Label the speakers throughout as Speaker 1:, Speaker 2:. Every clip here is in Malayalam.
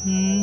Speaker 1: ശരത്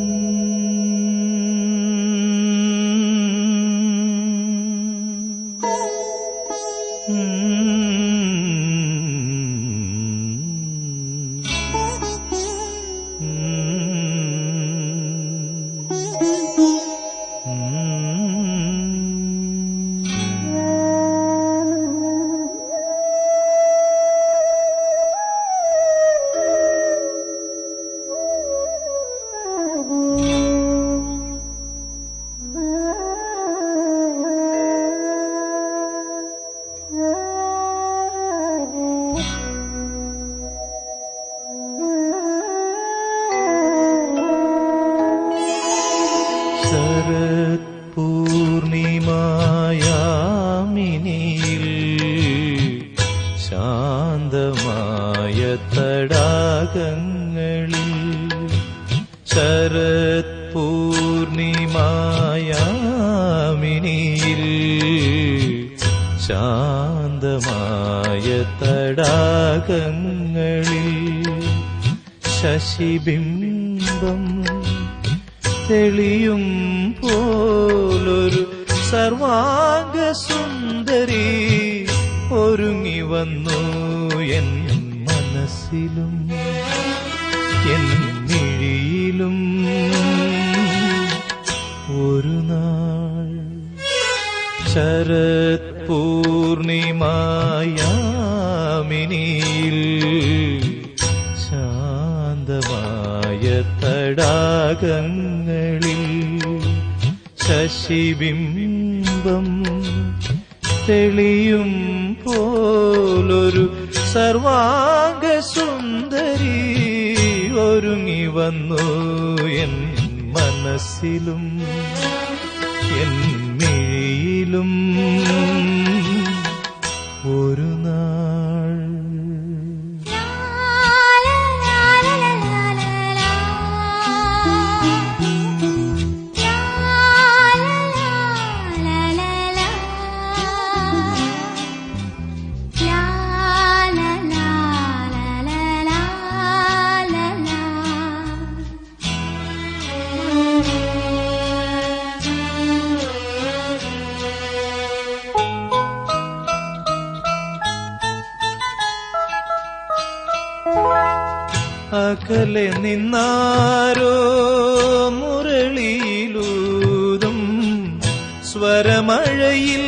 Speaker 1: പൂർണിമായാമിനിയിൽ ശാന്തമായ തടാകങ്ങളിൽ ശരത് പൂർണിമായാമിനിയിൽ ശാന്തമായ തടാകങ്ങളിൽ ശശിബിംബം തെളിയും പോലൊരു സർവാംഗ സുന്ദരി ഒരുങ്ങി വന്നു എൻ മനസ്സിലും എൻ മിഴിയിലും. ഒരു നാൾ ശരത് പൂർണിമായാമിനിയിൽ ശാന്തമായ തടാകങ്ങളിൽ ശശിബിംബം തെളിയും പോലൊരു സർവാംഗ സുന്ദരി ഒരുങ്ങി വന്നു എൻ മനസ്സിലും എൻ മിഴിയിലും. ഒരു അകലെ നിന്നാരോ മുരളിയിലൂതും. സ്വരമഴയിൽ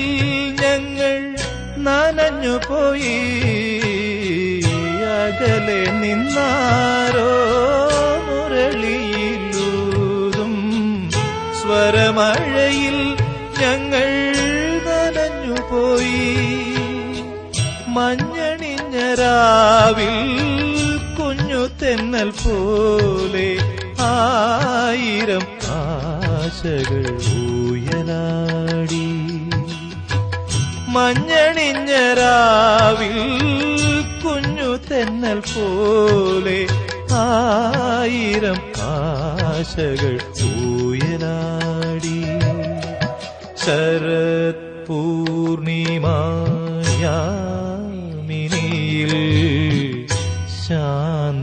Speaker 1: ഞങ്ങൾ നനഞ്ഞു പോയി. അകലെ നിന്നാരോ മുരളിയിലൂതും. സ്വരമഴയിൽ ഞങ്ങൾ നനഞ്ഞു പോയി. മഞ്ഞണിഞ്ഞ രാവിൽ കുഞ്ഞു തെന്നൽ പോലെ ആയിരം ആശകൾ ഊയലാടി. മഞ്ഞണിഞ്ഞരാവിൽ കുഞ്ഞു തെന്നൽ പോലെ ആയിരം ആശകൾ ഊയലാടി. ശരത് പൂർണിമായാമിനിയിൽ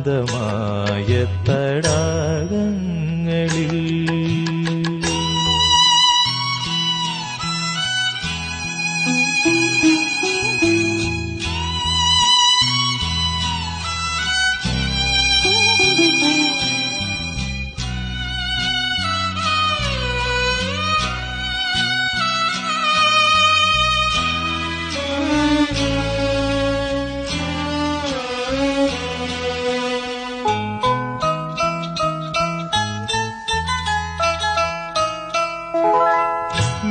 Speaker 1: ശാന്തമായ തടാകങ്ങളിൽ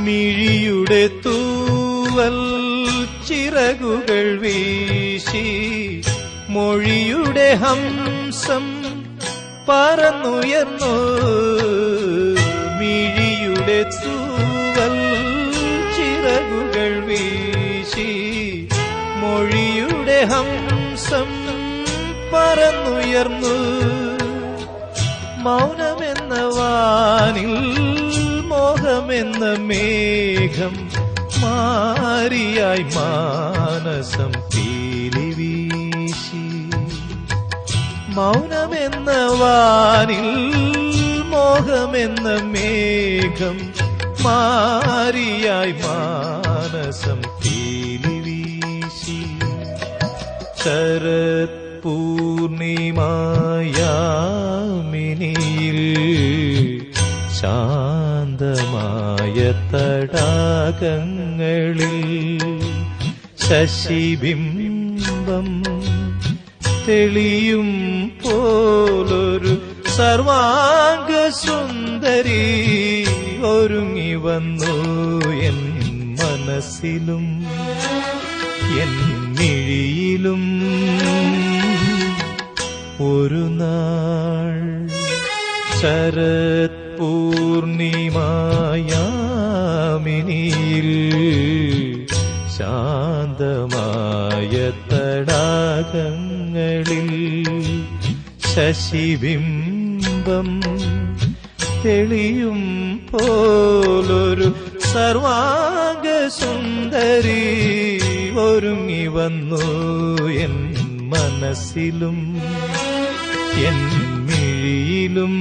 Speaker 1: മിഴിയുടെ തൂവൽ ചിറകുകൾ വീശി മൊഴിയുടെ ഹംസം പറന്നുയർന്നു. മിഴിയുടെ തൂവൽ ചിറകുകൾ വീശി മൊഴിയുടെ ഹംസം പറന്നുയർന്നു. മൗനമെന്ന വാനിൽ മോഹമെന്ന മേഘം മാറിയായി മാനസം പീലി മൗനമെന്ന വാനിൽ മോഹമെന്ന മേഘം മാറിയായി മാനസം പീലി ശരത് പൂർണിമായാമിനിയിൽ ശാന്തമായ തടാകങ്ങളിൽ ശശിബിംബം തെളിയും പോലൊരു സർവാംഗ സുന്ദരി ഒരുങ്ങി വന്നു എൻ മനസ്സിലും എൻ മിഴിയിലും. ഒരു നാൾ ശരത് പൂർണിമായാമിനിയിൽ ശാന്തമായ തടാകങ്ങളിൽ ശശിബിംബം തെളിയും പോലൊരു സർവാംഗ സുന്ദരി ഒരുങ്ങി വന്നു എൻ മനസ്സിലും എൻ മിഴിയിലും.